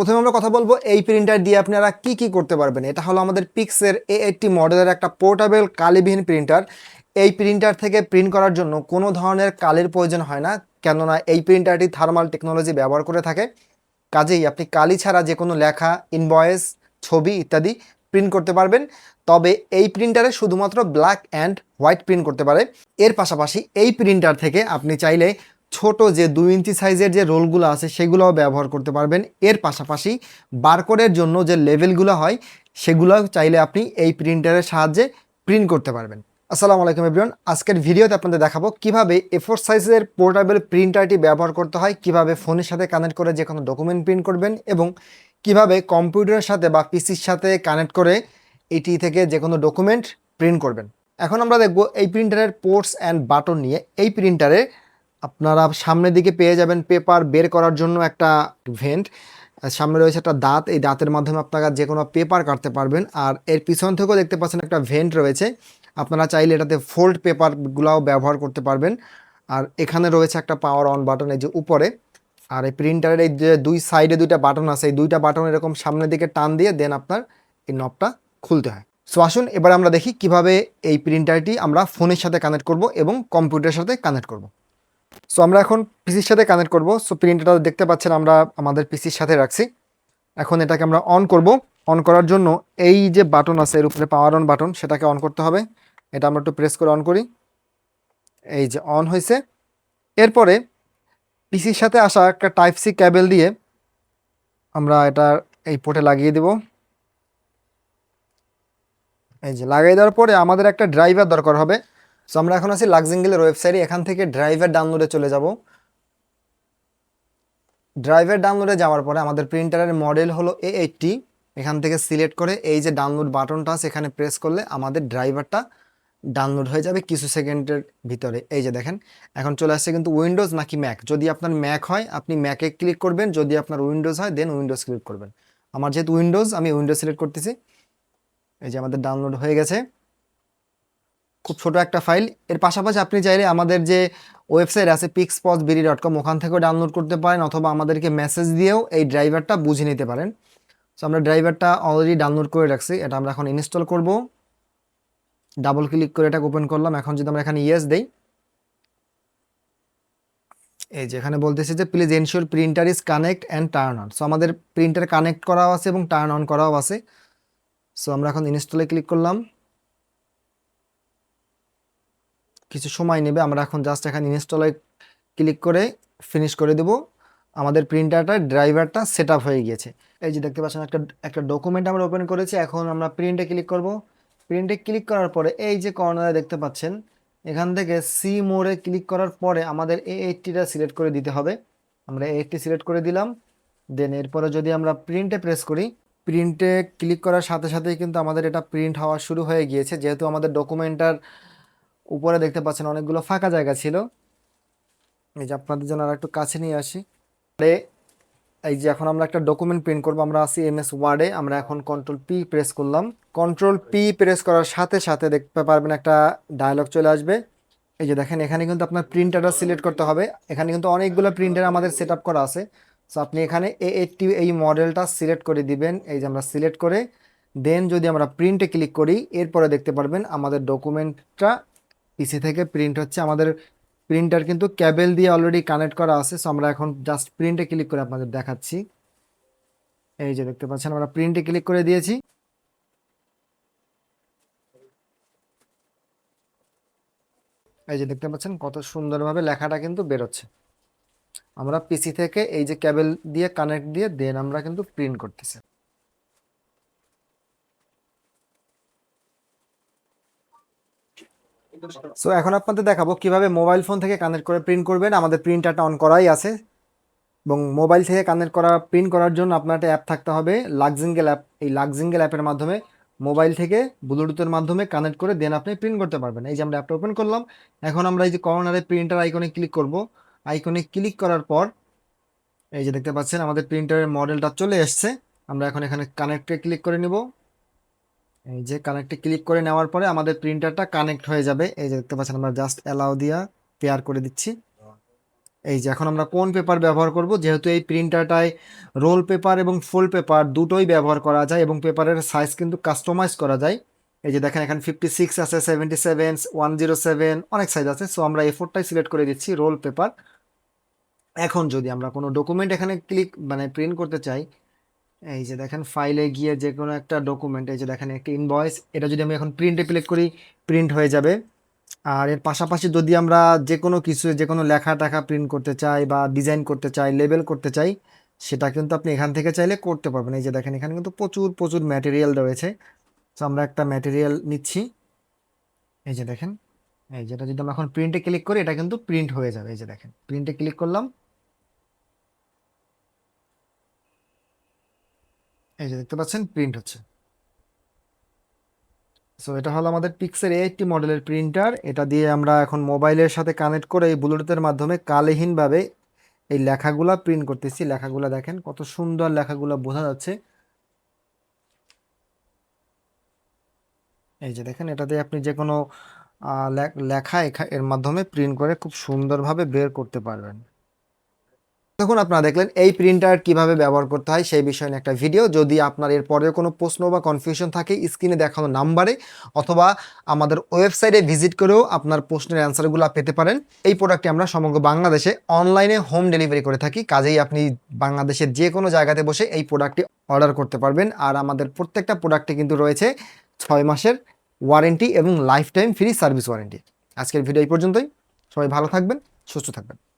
প্রথমে আমরা কথা বলব এই প্রিন্টার দিয়ে আপনারা কি কি করতে পারবেন। এটা হলো আমাদের পিক্সের এ এইটটি মডেলের একটা পোর্টেবল কালিবিহীন প্রিন্টার এই প্রিন্টার থেকে প্রিন্ট করার জন্য কোনো ধরনের কালির প্রয়োজন হয় না, কেননা এই প্রিন্টারটি থার্মাল টেকনোলজি ব্যবহার করে থাকে। কাজেই আপনি কালি ছাড়া যে কোনো লেখা ইনভয়েস ছবি ইত্যাদি প্রিন্ট করতে পারবেন। তবে এই প্রিন্টারে শুধুমাত্র ব্ল্যাক অ্যান্ড হোয়াইট প্রিন্ট করতে পারে। এর পাশাপাশি এই প্রিন্টার থেকে আপনি চাইলে ছোট যে দুই ইঞ্চি সাইজের যে রোলগুলো আছে সেগুলোও ব্যবহার করতে পারবেন। এর পাশাপাশি বারকোডের জন্য যে লেভেলগুলো হয় সেগুলো চাইলে আপনি এই প্রিন্টারের সাহায্যে প্রিন্ট করতে পারবেন। আসসালামু আলাইকুম এভরিওয়ান, আজকের ভিডিওতে আপনাদের দেখাবো কীভাবে এফোর সাইজের পোর্টেবল প্রিন্টারটি ব্যবহার করতে হয়, কীভাবে ফোনের সাথে কানেক্ট করে যে কোনো ডকুমেন্ট প্রিন্ট করবেন এবং কীভাবে কম্পিউটারের সাথে বা পিসির সাথে কানেক্ট করে এটি থেকে যে কোনো ডকুমেন্ট প্রিন্ট করবেন। এখন আমরা দেখব এই প্রিন্টারের পোর্টস অ্যান্ড বাটন নিয়ে এই প্রিন্টারে আপনারা সামনের দিকে পেয়ে যাবেন পেপার বের করার জন্য একটা ভেন্ট। সামনে রয়েছে একটা দাঁত। এই দাঁতের মাধ্যমে আপনারা যে কোনো পেপার কাটতে পারবেন। আর এর পিছন থেকেও দেখতে পাচ্ছেন একটা ভেন্ট রয়েছে। আপনারা চাইলে এটাতে ফোল্ড পেপারগুলাও ব্যবহার করতে পারবেন। আর এখানে রয়েছে একটা পাওয়ার অন বাটন এই যে উপরে। আর এই প্রিন্টারের এই যে দুই সাইডে দুইটা বাটন আছে। এই দুইটা বাটন এরকম সামনের দিকে টান দিয়ে দেন আপনার এই নবটা খুলতে হয়। সো আসুন, এবার আমরা দেখি কীভাবে এই প্রিন্টারটি আমরা ফোনের সাথে কানেক্ট করব এবং কম্পিউটারের সাথে কানেক্ট করব। সো আমরা এখন পিসির সাথে কানেক্ট করব। সো প্রিন্টারটা দেখতে পাচ্ছেন আমরা আমাদের পিসির সাথে রাখছি। এখন এটাকে আমরা অন করব। অন করার জন্য এই যে বাটন আছে, এর উপরে পাওয়ার অন বাটন সেটাকে অন করতে হবে। এটা আমরা একটু প্রেস করে অন করি। এই যে অন হয়েছে। এরপরে পিসির সাথে আসা একটা টাইপ সি ক্যাবেল দিয়ে আমরা এটা এই পোর্টে লাগিয়ে দেব। এই যে লাগিয়ে দেওয়ার পরে আমাদের একটা ড্রাইভার দরকার হবে। সো আমরা এখন আছি লাক্সিঙ্গেলের ওয়েবসাইটে এখান থেকে ড্রাইভার ডাউনলোডে চলে যাব। ড্রাইভার ডাউনলোডে যাওয়ার পরে আমাদের প্রিন্টারের মডেল হলো এ এইটটি এখান থেকে সিলেক্ট করে এই যে ডাউনলোড বাটনটা আছে, এখানে প্রেস করলে আমাদের ড্রাইভারটা ডাউনলোড হয়ে যাবে কিছু সেকেন্ডের ভিতরে। এই যে দেখেন, এখন চলে আসছে কিন্তু উইন্ডোজ নাকি ম্যাক যদি আপনার ম্যাক হয়, আপনি ম্যাকে ক্লিক করবেন, যদি আপনার উইন্ডোজ হয় দেন উইন্ডোজ ক্লিক করবেন। আমার যেহেতু উইন্ডোজ আমি উইন্ডোজ সিলেক্ট করতেছি। এই যে আমাদের ডাউনলোড হয়ে গেছে। খুব ছোট একটা ফাইল। এর পাশাপাশি আপনি চাইলে আমাদের যে ওয়েবসাইট আছে পিক্স পিক্সপজ বিডি ডট কম ওখান থেকেও ডাউনলোড করতে পারেন অথবা আমাদেরকে মেসেজ দিয়েও এই ড্রাইভারটা বুঝে নিতে পারেন। সো আমরা ড্রাইভারটা অলরেডি ডাউনলোড করে রাখছি। এটা আমরা এখন ইনস্টল করব। ডাবল ক্লিক করে এটাকে ওপেন করলাম। এখন যদি আমরা এখানে ইয়েস দেই, এই যে এখানে বলতেছে যে please ensure printer is connect and turn on so আমাদের প্রিন্টার কানেক্ট করাও আছে এবং টার্ন অন করাও আছে। সো আমরা এখন ইনস্টলে ক্লিক করলাম। কিছু সময় নেবে, আমরা এখন জাস্ট এখানে ইনস্টলে ক্লিক করে ফিনিশ করে দেব। আমাদের প্রিন্টারটা ড্রাইভারটা সেট হয়ে গিয়েছে। এই যে দেখতে পাচ্ছেন, একটা একটা ডকুমেন্ট আমরা ওপেন করেছি, এখন আমরা প্রিন্টে ক্লিক করব। প্রিন্টে ক্লিক করার পরে এই যে কর্নারে দেখতে পাচ্ছেন, এখান থেকে সি মোড়ে ক্লিক করার পরে আমাদের এ এইটটিটা সিলেক্ট করে দিতে হবে। আমরা এইটটি সিলেক্ট করে দিলাম। দেন এরপরে যদি আমরা প্রিন্টে প্রেস করি প্রিন্টে ক্লিক করার সাথে সাথেই কিন্তু আমাদের এটা প্রিন্ট হওয়া শুরু হয়ে গিয়েছে। যেহেতু আমাদের ডকুমেন্টার উপরে দেখতে পাচ্ছেন অনেকগুলো ফাঁকা জায়গা ছিল। এই যে আপনাদের জন্য আর একটু কাছে নিয়ে আসি। আরে এই যে এখন আমরা একটা ডকুমেন্ট প্রিন্ট করব, আমরা আসি এম এস ওয়ার্ডে আমরা এখন কন্ট্রোল পি প্রেস করলাম। কন্ট্রোল পি প্রেস করার সাথে সাথে দেখতে পারবেন একটা ডায়লগ চলে আসবে। এই যে দেখেন, এখানে কিন্তু আপনার প্রিন্টারটা সিলেক্ট করতে হবে। এখানে কিন্তু অনেকগুলো প্রিন্টার আমাদের সেট করা আছে। সো আপনি এখানে এ এইটটি এই মডেলটা সিলেক্ট করে দিবেন। এই যে আমরা সিলেক্ট করে দেন যদি আমরা প্রিন্টে ক্লিক করি, এরপরে দেখতে পারবেন আমাদের ডকুমেন্টটা পিসি থেকে প্রিন্ট হচ্ছে। আমাদের প্রিন্টার কিন্তু ক্যাবেল দিয়ে অলরেডি কানেক্ট করা আছে সো আমরা এখন জাস্ট প্রিন্টে ক্লিক করে আপনাদের দেখাচ্ছি। এই যে দেখতে পাচ্ছেন, আমরা প্রিন্টে ক্লিক করে দিয়েছি। এই যে দেখতে পাচ্ছেন, কত সুন্দরভাবে লেখাটা কিন্তু বেরোচ্ছে। আমরা পিসি থেকে এই যে ক্যাবেল দিয়ে কানেক্ট দিয়ে দেন আমরা কিন্তু প্রিন্ট করতেছি। সো এখন আপনাদের দেখাবো কীভাবে মোবাইল ফোন থেকে কানেক্ট করে প্রিন্ট করবেন। আমাদের প্রিন্টারটা অন করাই আছে। এবং মোবাইল থেকে কানেক্ট করা প্রিন্ট করার জন্য আপনার একটা অ্যাপ থাকতে হবে লাক্সিঙ্গেল অ্যাপ এই লাক্সিঙ্গেল অ্যাপের মাধ্যমে মোবাইল থেকে ব্লুটুথের মাধ্যমে কানেক্ট করে দেন আপনি প্রিন্ট করতে পারবেন। এই যে আমরা অ্যাপটা ওপেন করলাম, এখন আমরা এই যে কর্নারে প্রিন্টার আইকনে ক্লিক করব। আইকনে ক্লিক করার পর, এই যে দেখতে পাচ্ছেন, আমাদের প্রিন্টারের মডেলটা চলে এসছে। আমরা এখন এখানে কানেক্টে ক্লিক করে নেব। এই যে কানেক্টে ক্লিক করে নেওয়ার পরে আমাদের প্রিন্টারটা কানেক্ট হয়ে যাবে। এই যে দেখতে পাচ্ছেন আমরা জাস্ট অ্যালাউ দিয়া পেয়ার করে দিচ্ছি। এই যে এখন আমরা কোন পেপার ব্যবহার করব? যেহেতু এই প্রিন্টারটায় রোল পেপার এবং ফুল পেপার দুটোই ব্যবহার করা যায় এবং পেপারের সাইজ কিন্তু কাস্টমাইজ করা যায়। এই যে দেখেন এখানে ফিফটি সিক্স আছে seventy seven one zero seven অনেক সাইজ আছে। সো আমরা এ ফোরটাই সিলেক্ট করে দিচ্ছি রোল পেপার এখন যদি আমরা কোনো ডকুমেন্ট এখানে ক্লিক মানে প্রিন্ট করতে চাই এই যে দেখেন ফাইলে গিয়ে যে কোনো একটা ডকুমেন্ট এই যে দেখেন একটা ইনভয়েস এটা যদি আমি এখন প্রিন্টে ক্লিক করি প্রিন্ট হয়ে যাবে। আর এর পাশাপাশি যদি আমরা যে কোনো কিছু যে কোনো লেখা টাখা প্রিন্ট করতে চাই বা ডিজাইন করতে চাই লেবেল করতে চাই, সেটা কিন্তু আপনি এখান থেকে চাইলে করতে পারবেন। এই যে দেখেন এখানে কিন্তু প্রচুর প্রচুর ম্যাটেরিয়াল রয়েছে। তো আমরা একটা ম্যাটেরিয়াল নিচ্ছি। এই যে দেখেন, এই যেটা যদি আমরা এখন প্রিন্টে ক্লিক করি, এটা কিন্তু প্রিন্ট হয়ে যাবে। এই যে দেখেন প্রিন্টে ক্লিক করলাম। এই যে দেখতে পাচ্ছেন প্রিন্ট হচ্ছে। সো এটা হলো আমাদের পিক্সেল এইটটি মডেলের প্রিন্টার এটা দিয়ে আমরা এখন মোবাইলের সাথে কানেক্ট করে এই ব্লুটুথের মাধ্যমে কালেহীনভাবে এই লেখাগুলা প্রিন্ট করতেছি। লেখাগুলা দেখেন, কত সুন্দর লেখাগুলা বোঝা যাচ্ছে। এই যে দেখেন, এটা দিয়ে আপনি যে কোনো লেখা এর মাধ্যমে প্রিন্ট করে খুব সুন্দরভাবে বের করতে পারবেন। তখন আপনারা দেখলেন এই প্রিন্টার কীভাবে ব্যবহার করতে হয় সেই বিষয়ে নিয়ে একটা ভিডিও যদি আপনার এর পরে কোনো প্রশ্ন বা কনফিউশন থাকে স্ক্রিনে দেখানো নাম্বারে অথবা আমাদের ওয়েবসাইটে ভিজিট করেও আপনার প্রশ্নের অ্যান্সারগুলো পেতে পারেন। এই প্রোডাক্টটি আমরা সমগ্র বাংলাদেশে অনলাইনে হোম ডেলিভারি করে থাকি। কাজেই আপনি বাংলাদেশের যে কোনো জায়গাতে বসে এই প্রোডাক্টটি অর্ডার করতে পারবেন। আর আমাদের প্রত্যেকটা প্রোডাক্টে কিন্তু রয়েছে ছয় মাসের ওয়ারেন্টি এবং lifetime free service warranty আজকের ভিডিও এই পর্যন্তই। সবাই ভালো থাকবেন, সুস্থ থাকবেন।